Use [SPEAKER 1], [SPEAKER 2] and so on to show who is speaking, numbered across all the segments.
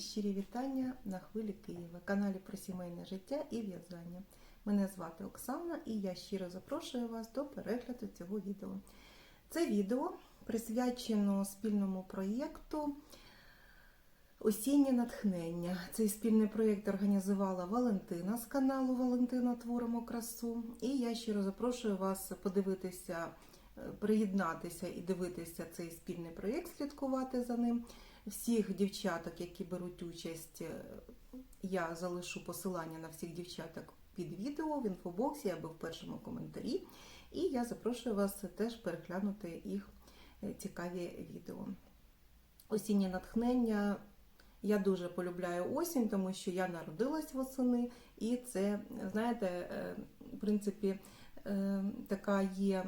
[SPEAKER 1] щирі вітання на хвилі Києва, каналі про сімейне життя і в'язання. Мене звати Оксана і я щиро запрошую вас до перегляду цього відео. Це відео присвячено спільному проєкту Осіннє натхнення. Цей спільний проєкт організувала Валентина з каналу Валентина Творимо красу. І я щиро запрошую вас подивитися, е, приєднатися і дивитися цей спільний проєкт, слідкувати за ним. Всіх дівчаток, які беруть участь, е, я залишу посилання на всіх дівчаток під відео в інфобоксі або в першому коментарі. І я запрошую вас теж переглянути їх е, цікаві відео. Осіннє натхнення. Я дуже полюбляю осінь, тому що я народилась восени, і це, знаєте, е, в принципі, така є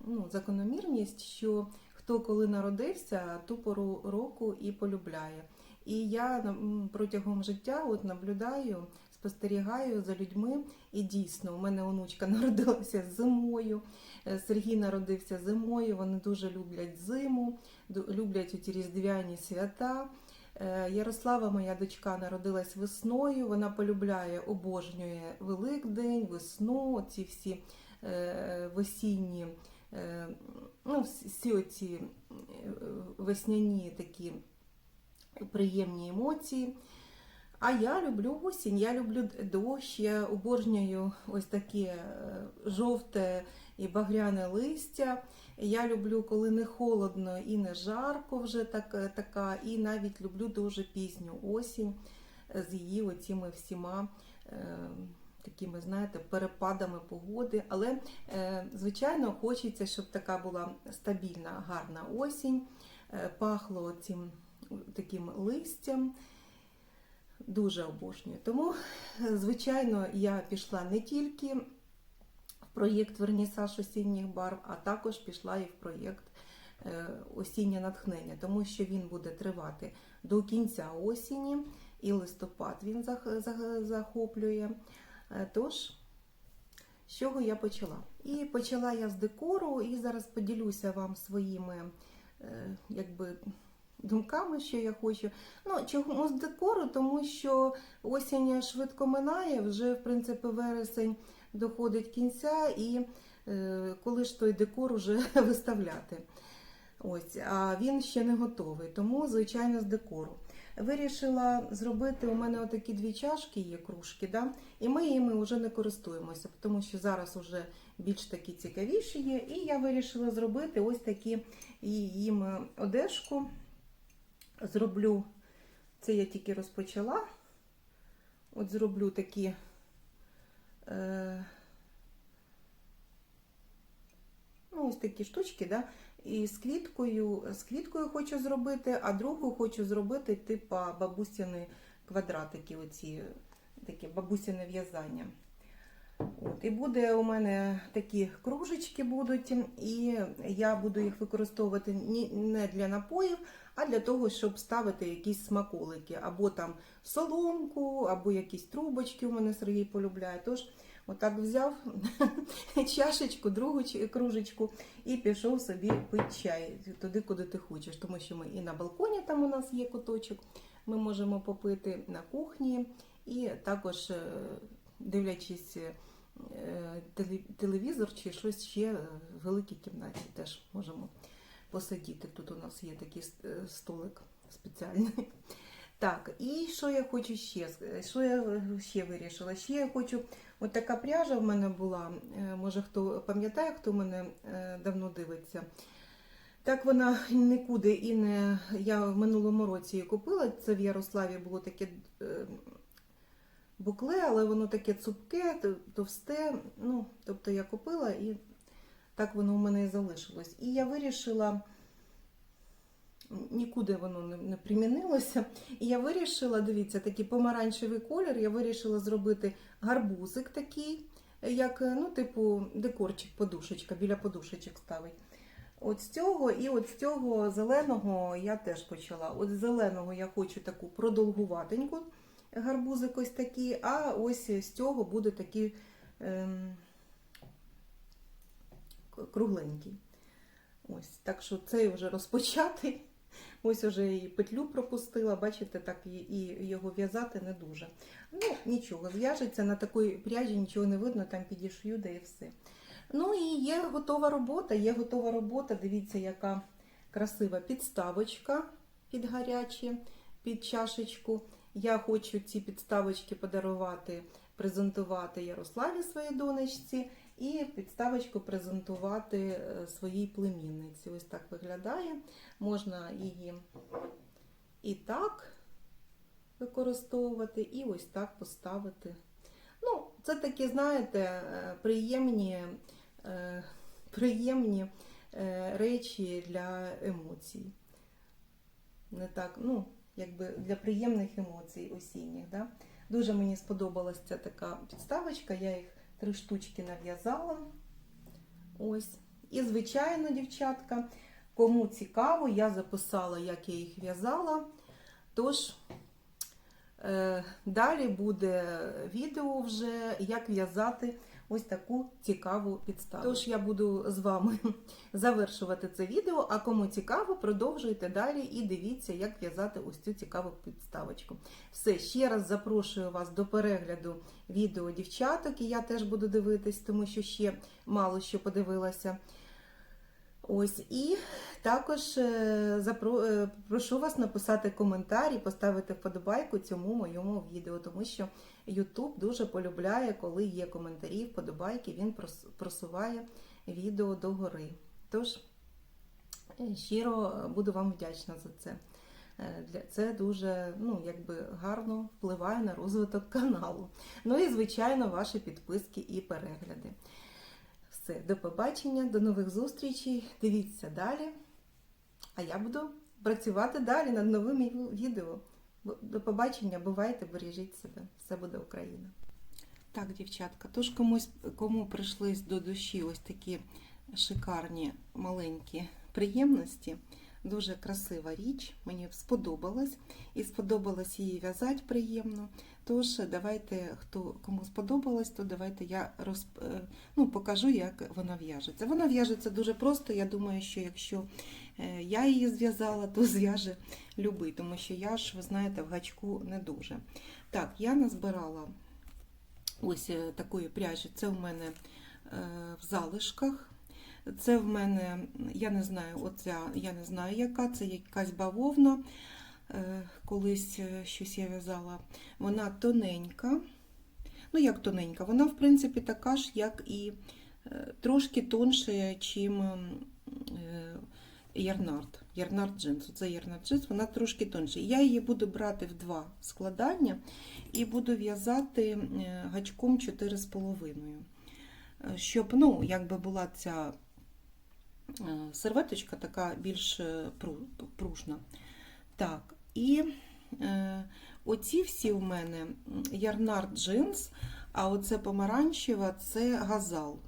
[SPEAKER 1] ну, закономірність, що хто коли народився, ту пору року і полюбляє. І я протягом життя от наблюдаю, спостерігаю за людьми, і дійсно, у мене онучка народилася зимою, е, Сергій народився зимою, вони дуже люблять зиму, люблять оті різдвяні свята. Е, Ярослава, моя дочка, народилась весною. Вона полюбляє, обожнює Великдень, весну, ці всі е, весінні, ну, всі- оці е, весняні такі приємні емоції. А я люблю осінь, я люблю дощ, я обожнюю ось таке е, жовте і багряне листя. Я люблю, коли не холодно і не жарко вже так, така, і навіть люблю дуже пізню осінь е, з її оціми всіма е, такими, знаєте, перепадами погоди. Але, е, звичайно, хочеться, щоб така була стабільна, гарна осінь, е, пахло цим таким листям. Дуже обожнюю. Тому, звичайно, я пішла не тільки в проєкт Вернісаж осінніх барв, а також пішла і в проєкт е, Осіннє натхнення, тому що він буде тривати до кінця осені, і листопад він зах- зах- захоплює. Е, Тож, з чого я почала? І почала я з декору, і зараз поділюся вам своїми е, якби, думками, що я хочу. Ну, чому з декору? Тому що осінь швидко минає, вже, в принципі, вересень доходить кінця, і е, коли ж той декор уже виставляти. Ось, а він ще не готовий, тому, звичайно, з декору. Вирішила зробити у мене отакі дві чашки, є кружки, да? і ми їми вже не користуємося, тому що зараз вже більш такі цікавіші є. І я вирішила зробити ось такі їм одежку. Зроблю, це я тільки розпочала. От зроблю такі. Е, ну, ось такі штучки, да? І з квіткою, з квіткою хочу зробити, а другу хочу зробити типа бабусіни квадратики, оці такі бабусіне в'язання. От, і буде у мене такі кружечки будуть, і я буду їх використовувати не для напоїв, а для того, щоб ставити якісь смаколики, або там соломку, або якісь трубочки. У мене Сергій полюбляє. Тож, отак взяв чашечку, другу кружечку і пішов собі пити чай туди, куди ти хочеш. Тому що ми і на балконі там у нас є куточок, ми можемо попити на кухні, і також е, дивлячись. е, Телевізор чи щось ще в великій кімнаті теж можемо посидіти. Тут у нас є такий е, столик спеціальний. Так, і що я хочу ще? Що я ще вирішила? Ще я хочу, от така пряжа в мене була, е, може хто пам'ятає, хто мене е, давно дивиться. Так вона нікуди і не. Я в минулому році її купила. Це в Ярославі було таке е, букле, але воно таке цупке, товсте. Ну, тобто я купила і так воно у мене і залишилось. І я вирішила, нікуди воно не, не примінилося. І я вирішила, дивіться, такий помаранчевий колір, я вирішила зробити гарбузик такий, як, ну, типу, декорчик, подушечка, біля подушечок ставить. От з цього і от з цього зеленого я теж почала. От з зеленого я хочу таку продовгуватеньку гарбузик ось такий, а ось з цього буде такий ем, кругленький. Ось, так що цей вже розпочатий. Ось уже і петлю пропустила, бачите, так і, його в'язати не дуже. Ну, нічого, зв'яжеться на такій пряжі, нічого не видно, там підішью, де і все. Ну і є готова робота, є готова робота. Дивіться, яка красива підставочка під гарячі, під чашечку. Я хочу ці підставочки подарувати, презентувати Ярославі своїй донечці, і підставочку презентувати е, своїй племінниці. Ось так виглядає. Можна її і так використовувати, і ось так поставити. Ну, це такі, знаєте, е, приємні, е, приємні речі для емоцій. Не так, ну, якби для приємних емоцій осінніх. Да? Дуже мені сподобалася ця така підставочка, я їх три штучки нав'язала. Ось. І, звичайно, дівчатка, кому цікаво, я записала, як я їх в'язала. Тож, е, далі буде відео вже, як в'язати ось таку цікаву підставу. Тож я буду з вами завершувати це відео, а кому цікаво, продовжуйте далі і дивіться, як в'язати ось цю цікаву підставочку. Все, ще раз запрошую вас до перегляду відео дівчаток, і я теж буду дивитись, тому що ще мало що подивилася. Ось і також е, запро... е, прошу вас написати коментар і поставити вподобайку цьому моєму відео, тому що YouTube дуже полюбляє, коли є коментарі, вподобайки, він просуває відео догори. Тож е, щиро буду вам вдячна за це. Це дуже ну, якби гарно впливає на розвиток каналу. Ну і, звичайно, ваші підписки і перегляди. Все, до побачення, до нових зустрічей. Дивіться далі. А я буду працювати далі над новими відео. До побачення, бувайте, бережіть себе. Все буде Україна. Так, дівчатка, тож комусь, кому прийшлись до душі ось такі шикарні маленькі приємності. Дуже красива річ, мені сподобалась і сподобалось її в'язати приємно. Тож давайте, хто кому сподобалось, то давайте я роз, е, ну, покажу, як вона в'яжеться. Вона в'яжеться дуже просто. Я думаю, що якщо е, я її зв'язала, то зв'яже любий, тому що я ж, ви знаєте, в гачку не дуже. Так, я назбирала ось е, такої пряжі. Це в мене в залишках. Це в мене, я не знаю, оця, я не знаю, яка, це якась бавовна. Е, Колись е, щось я в'язала. Вона тоненька. Ну, як тоненька, вона, в принципі, така ж, як і е, трошки тонше, чим ярнард. Ярнард джинс. Це ярнард джинс, вона трошки тонше. Я її буду брати в два складання і буду в'язати гачком 4,5. Е, Щоб, ну, якби була ця серветочка така більш е, пружна. Так, і е, оці всі у мене м, ярнард джинс, а оце помаранчева це газал.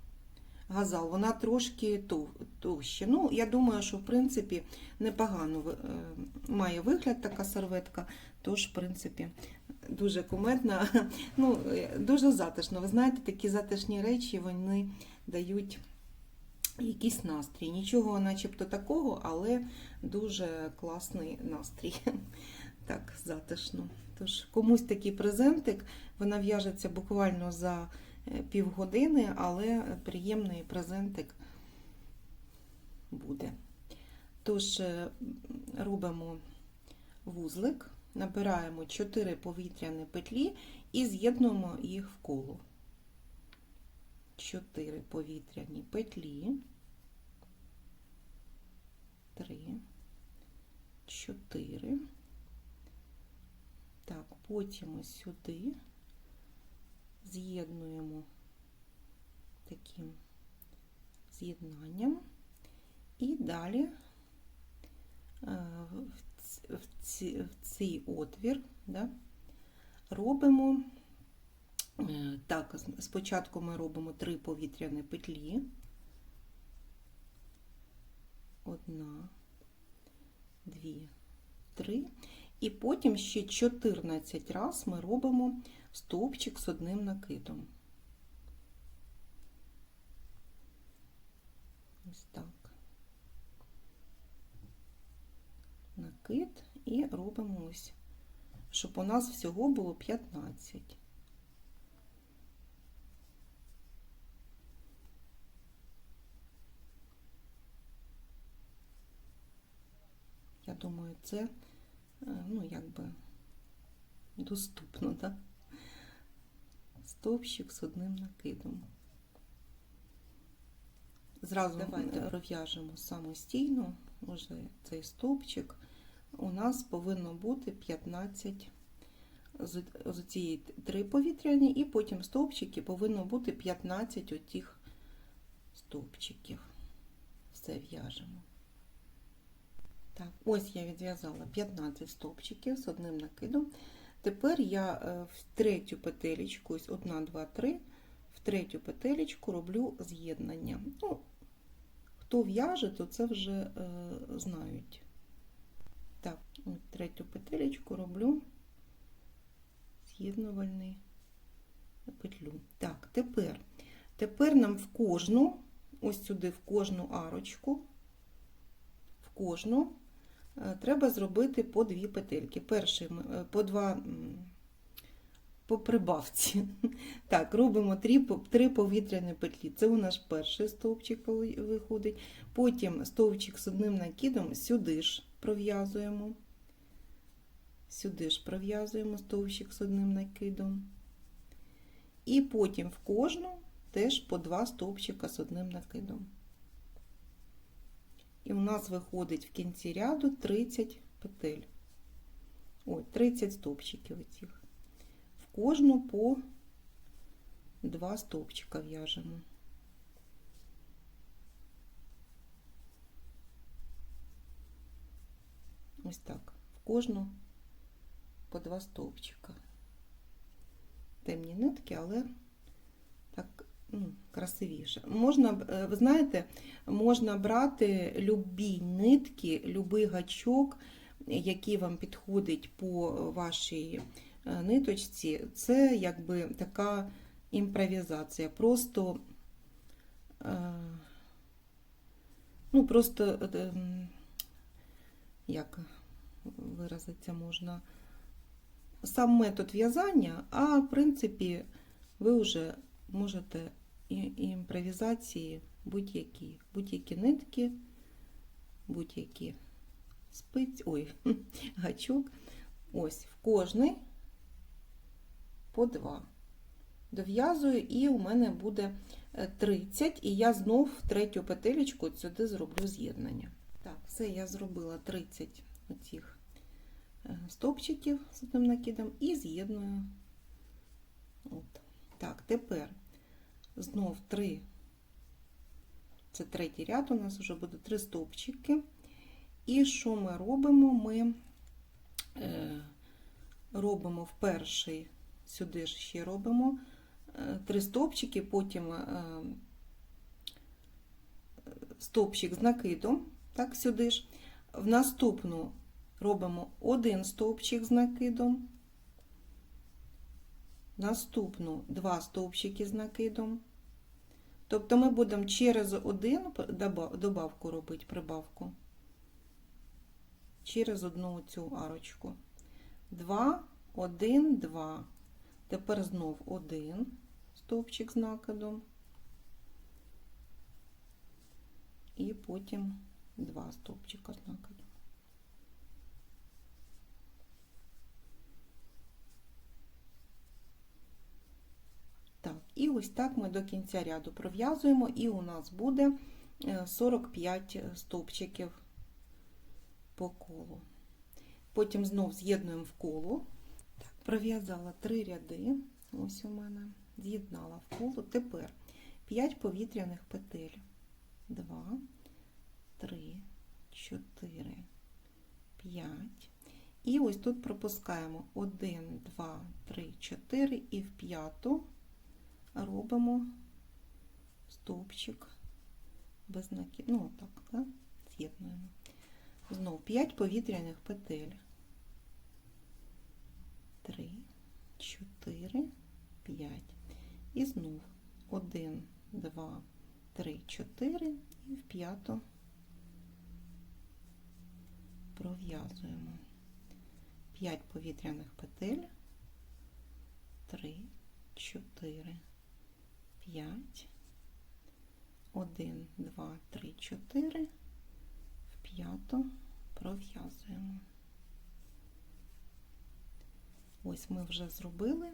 [SPEAKER 1] Газал, вона трошки тов- товща. Ну, я думаю, що в принципі непогано е, має вигляд така серветка, тож, в принципі, дуже кумедна, ну, е, дуже затишно. Ви знаєте, такі затишні речі вони дають якийсь настрій. Нічого начебто такого, але дуже класний настрій. Так, затишно. Тож, комусь такий презентик, вона в'яжеться буквально за е, півгодини, але приємний презентик буде. Тож, е, робимо вузлик, набираємо 4 повітряні петлі і з'єднуємо їх в коло. 4 повітряні петлі, 3, 4. Так, потім ось сюди з'єднуємо таким з'єднанням і далі е, в цей отвір да, робимо Е, Так, спочатку ми робимо три повітряні петлі. Одна, дві, три. І потім ще 14 раз ми робимо стовпчик з одним накидом. Ось так. накид і робимо ось, щоб у нас всього було 15. Я думаю, це е, ну, якби доступно, так? Стовпчик з одним накидом. Зразу
[SPEAKER 2] Давайте.
[SPEAKER 1] розв'яжемо самостійно, уже цей стовпчик. У нас повинно бути 15 з, цієї 3 повітряні, і потім стовпчики повинно бути 15 отих стовпчиків. Все в'яжемо. Так, ось я відв'язала 15 стовпчиків з одним накидом. Тепер я е, в третю петелечку, ось 1, 2, 3, в третю петелечку роблю з'єднання. Ну, хто в'яже, то це вже е, знають. Так, от третю петелечку роблю з'єднувальний петлю. Так, тепер, тепер нам в кожну, ось сюди в кожну арочку, в кожну треба зробити по дві петельки. Перший е, по два по прибавці. Так, робимо три, три повітряні петлі. Це у нас перший стовпчик виходить. Потім стовпчик з одним накидом сюди ж пров'язуємо. Сюди ж пров'язуємо стовпчик з одним накидом. І потім в кожну теж по два стовпчика з одним накидом. І у нас виходить в кінці ряду 30 петель. Ой, 30 стовпчиків оцих. В кожну по два стовпчика в'яжемо. Ось так. В кожну по два стовпчика. Темні нитки, але так красивіше. Можна, е, ви знаєте, можна брати любі нитки, любий гачок, який вам підходить по вашій е, ниточці. Це якби така імпровізація. Просто, е, ну, просто, як виразитися можна, сам метод в'язання, а в принципі ви вже можете імпровізації будь-які, будь-які нитки, будь-які спиць, ой, гачок. Ось в кожний по два. Дов'язую, і у мене буде е, 30, і я знов третю петелечку сюди зроблю з'єднання. Так, все, я зробила 30 оцих е, стовпчиків з одним накидом і з'єдную. От. Так, тепер знов 3. Це третій ряд, у нас вже буде 3 стовпчики. І що ми робимо? Ми е, робимо в перший, сюди ж ще робимо е, 3 стовпчики, потім е, стовпчик з накидом, так, сюди ж. В наступну робимо один стовпчик з накидом, наступну два стовпчики з накидом. Тобто ми будемо через один добавку робити, прибавку. Через одну цю арочку. 2, 1, 2. Тепер знов один стовпчик з накидом. І потім два стовпчика з накидом. Так, і ось так ми до кінця ряду пров'язуємо, і у нас буде е, 45 стовпчиків по колу. Потім знов з'єднуємо в коло. Пров'язала три ряди. Ось у мене. З'єднала в коло. Тепер 5 повітряних петель. 2, 3, 4, 5. І ось тут пропускаємо 1, 2, 3, 4 і в п'яту робимо стовпчик без накид. Ну, отак, да? з'єднуємо. Знов 5 повітряних петель. 3, 4, 5. І знов 1, 2, 3, 4 і в п'яту пров'язуємо 5 повітряних петель, 3, 4, 5, 1, 2, 3, 4, в п'яту пров'язуємо. Ось ми вже зробили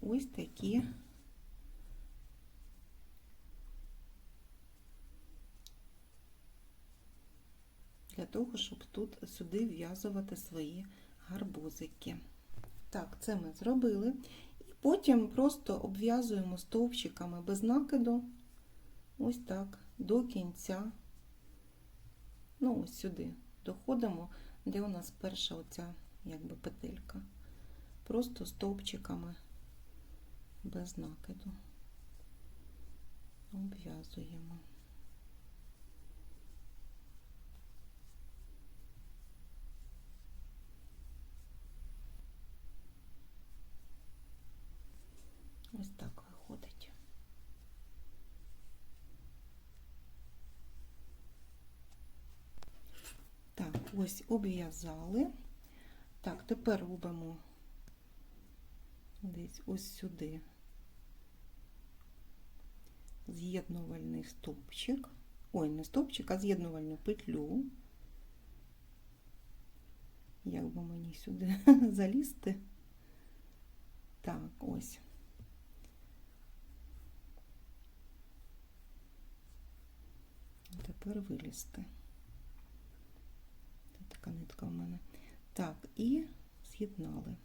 [SPEAKER 1] ось такі для того, щоб тут сюди вв'язувати свої гарбузики. Так, це ми зробили. Потім просто обв'язуємо стовпчиками без накиду, ось так, до кінця. Ну, ось сюди доходимо, де у нас перша оця якби петелька. Просто стовпчиками без накиду. Обв'язуємо. Ось так виходить. Так, ось обв'язали. Так, тепер робимо десь ось сюди з'єднувальний стовпчик. Ой, не стовпчик, а з'єднувальну петлю. Як би мені сюди залізти? Так, ось. Тепер вилізти. Така нитка в мене. Так, і з'єднали.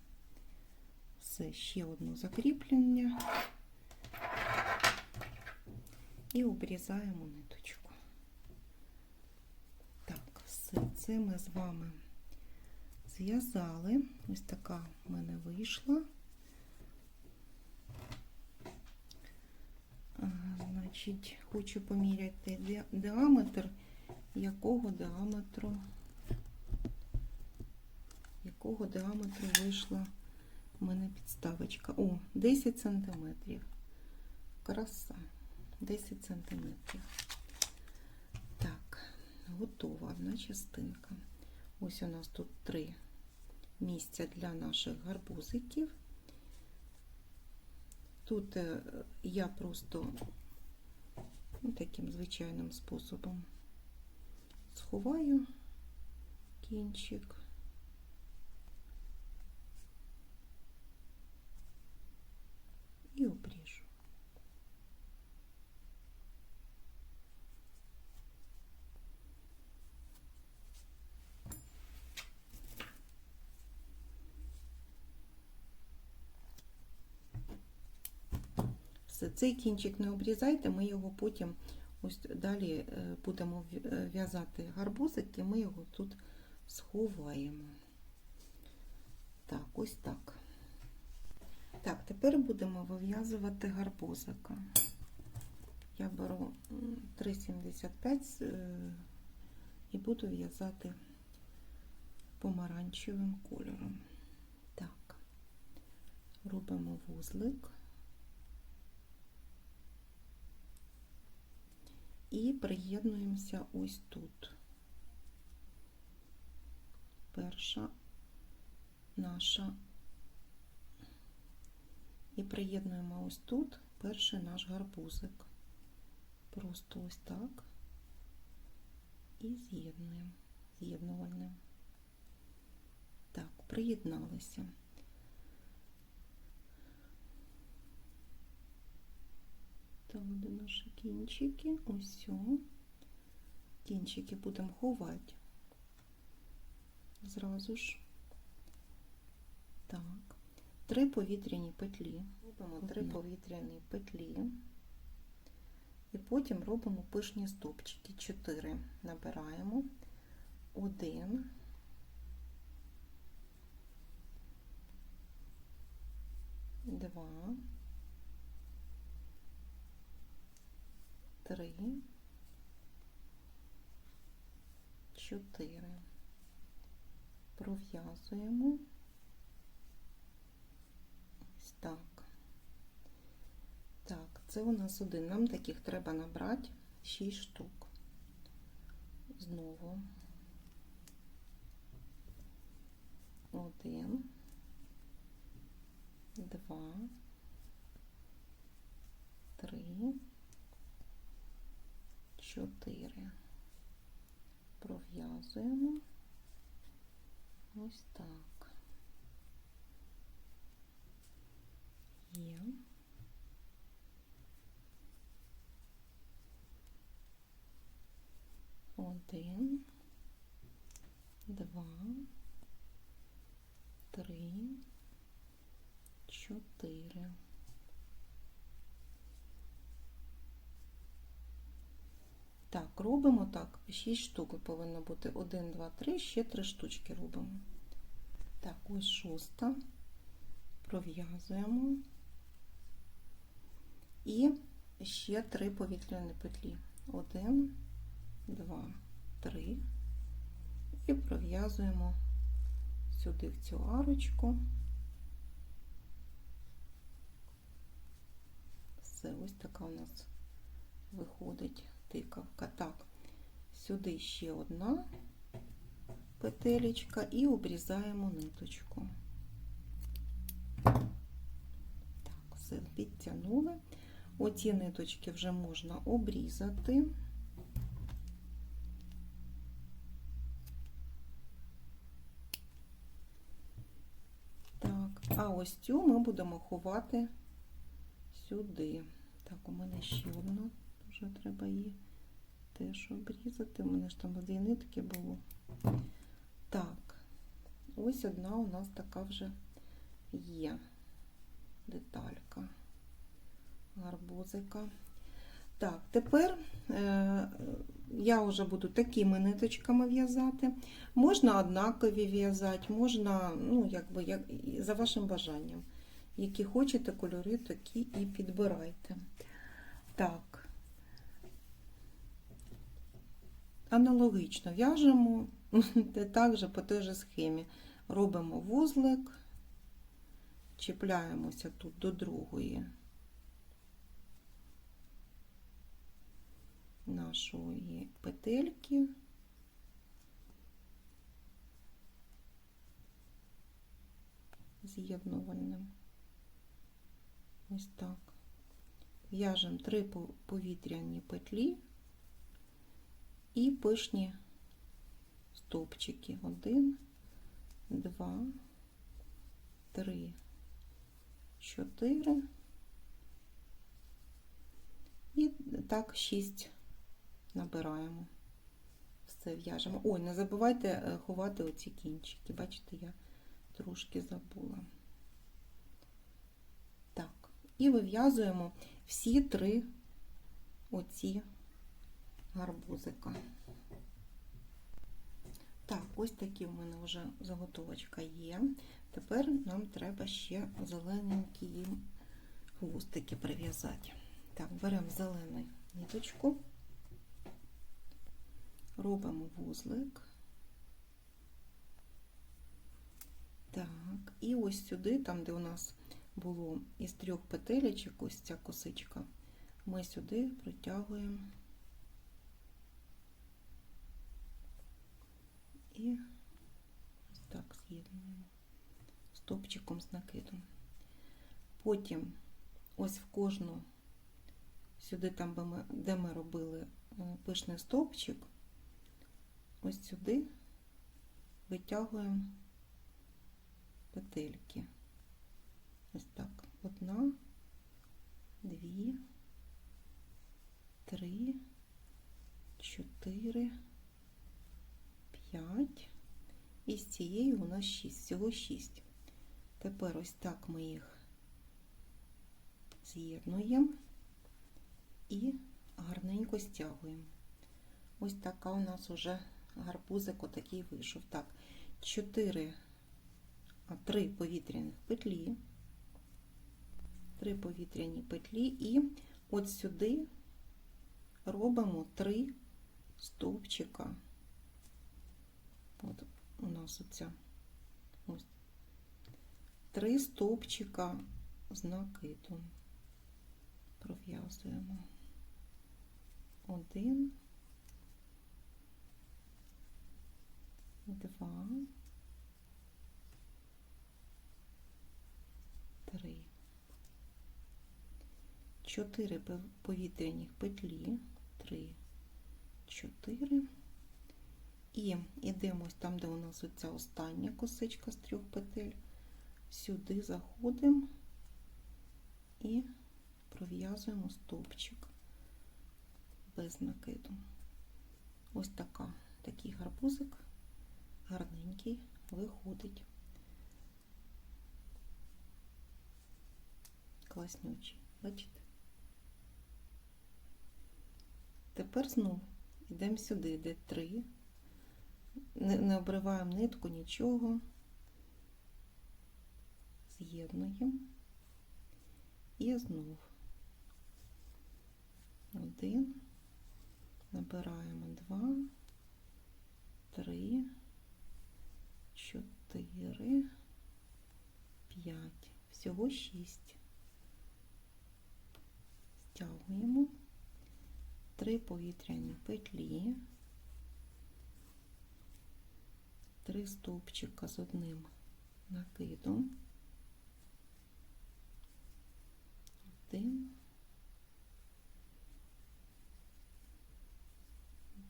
[SPEAKER 1] Все, ще одне закріплення. І обрізаємо ниточку. Так, все це ми з вами зв'язали. Ось така в мене вийшла. Значить, хочу поміряти діаметр, якого діаметру, якого діаметру вийшла в мене підставочка. О, 10 сантиметрів. Краса. 10 сантиметрів. Так, готова одна частинка. Ось у нас тут три місця для наших гарбузиків. Тут я просто ну, таким звичайним способом сховаю кінчик. І обріжу. Все, цей кінчик не обрізайте, ми його потім ось далі будемо в'язати гарбузики, ми його тут сховаємо. Так, ось так. Так, тепер будемо вив'язувати гарбузика. Я беру 3,75 і буду в'язати помаранчевим кольором. Так, робимо вузлик. І приєднуємося ось тут. Перша наша, і приєднуємо ось тут перший наш гарбузик. Просто ось так і з'єднуємо з'єднувальним. Так, приєдналися. Там де наші кінчики, ось. Кінчики будемо ховати. Зразу ж. Так, три повітряні петлі. Робимо три повітряні петлі. І потім робимо пишні стопчики. Чотири набираємо. Один. Два. Три. Чотири. Пров'язуємо. Ось так. Так, це у нас один. Нам таких треба набрати 6 штук. Знову Один, два, три, чотири. Пров'язуємо ось так. Є. Один, два, три, чотири. Так, робимо так. 6 штук повинно бути. 1, 2, 3, ще 3 штучки робимо. Так, ось шоста. Пров'язуємо. І ще 3 повітряні петлі. 1, 2, 3. І пров'язуємо сюди в цю арочку. Все, ось така у нас виходить тикавка. Так, сюди ще одна петелечка і обрізаємо ниточку. Так, все, підтягнули. Оці ниточки вже можна обрізати. Так, а ось цю ми будемо ховати сюди. Так, у мене ще одна, вже треба її теж обрізати. У мене ж там дві нитки було. Так, ось одна у нас така вже є деталька, гарбузика. Так, тепер е, я вже буду такими ниточками в'язати. Можна однакові в'язати, можна, ну, якби, як, за вашим бажанням. Які хочете кольори, такі і підбирайте. Так, аналогічно в'яжемо також по той же схемі. Робимо вузлик, чіпляємося тут до другої нашої петельки. З'єднувальним. Ось так. В'яжемо три повітряні петлі і пишні стовпчики. Один, два, три, чотири. І так шість набираємо. Все в'яжемо. Ой, не забувайте е, ховати оці кінчики. Бачите, я трошки забула. Так, і вив'язуємо всі три оці гарбузика. Так, ось такі в мене вже заготовочка є. Тепер нам треба ще зелененькі їм прив'язати. Так, беремо зелену ниточку, робимо вузлик. Так, і ось сюди, там, де у нас було із трьох петелечок, ось ця косичка, ми сюди протягуємо і ось так з'єднуємо стопчиком з накидом. Потім ось в кожну, сюди, там, де ми робили е, пишний стовпчик, ось сюди витягуємо петельки. Ось так. Одна, дві, три, чотири, п'ять. І з цієї у нас шість, всього шість. Тепер ось так ми їх з'єднуємо і гарненько стягуємо. Ось така у нас уже гарбузик отакий вийшов. Так, 4, а 3 повітряних петлі, 3 повітряні петлі, і от сюди робимо 3 стовпчика. От у нас оця ось три стовпчика з накидом. Пров'язуємо один, два, три, чотири повітряні петлі, три, чотири. І йдемо там, де у нас оця остання косичка з трьох петель. Сюди заходимо і пров'язуємо стовпчик без накиду. Ось така, такий гарбузик гарненький виходить. Класнючий, бачите? Тепер знову йдемо сюди, де три. Не, не обриваємо нитку, нічого. З'єднуємо. І знову. Один. Набираємо два, три, чотири, п'ять. Всього шість. Стягуємо три повітряні петлі, три стовпчика з одним накидом, один,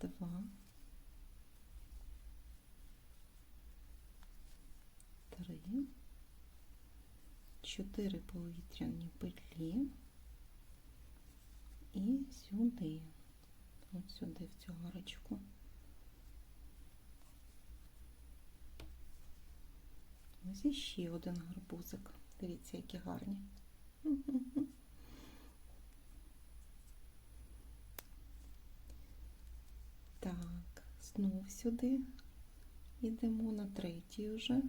[SPEAKER 1] два, три, чотири повітряні петлі. І сюди, от сюди в цю гарочку. Ось іще один гарбузик. Дивіться, які гарні. Так, знов сюди йдемо на третій вже.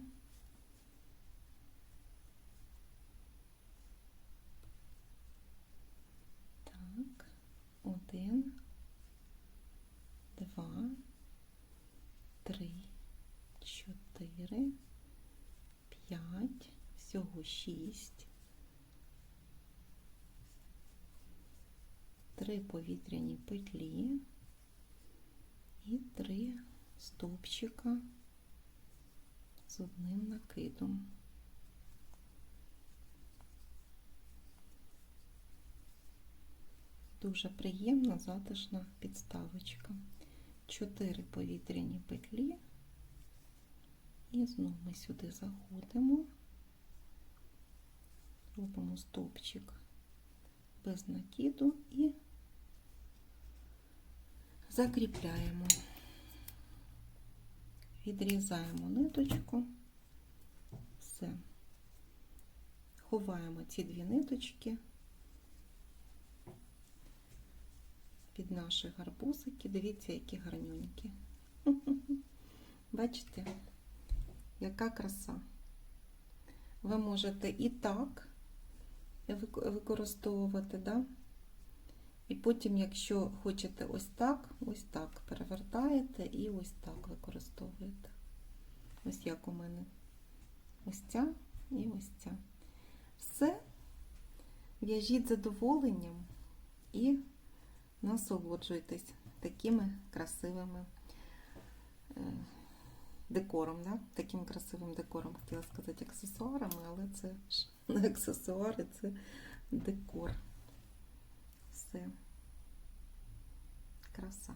[SPEAKER 1] 6, 3 повітряні петлі і три стовпчика з одним накидом. Дуже приємна затишна підставочка. Чотири повітряні петлі, і знову ми сюди заходимо робимо стовпчик без накиду і закріпляємо, відрізаємо ниточку, все, ховаємо ці дві ниточки під наші гарбузики. Дивіться, які гарнюнькі. Бачите, яка краса. Ви можете і так використовувати, да? І потім, якщо хочете ось так, ось так перевертаєте і ось так використовуєте. Ось як у мене. Ось ця і ось ця. Все. В'яжіть задоволенням і насолоджуйтесь такими красивими декором, да? таким красивим декором, хотіла сказати, аксесуарами, але це ж аксесуари, це декор. Все. Краса.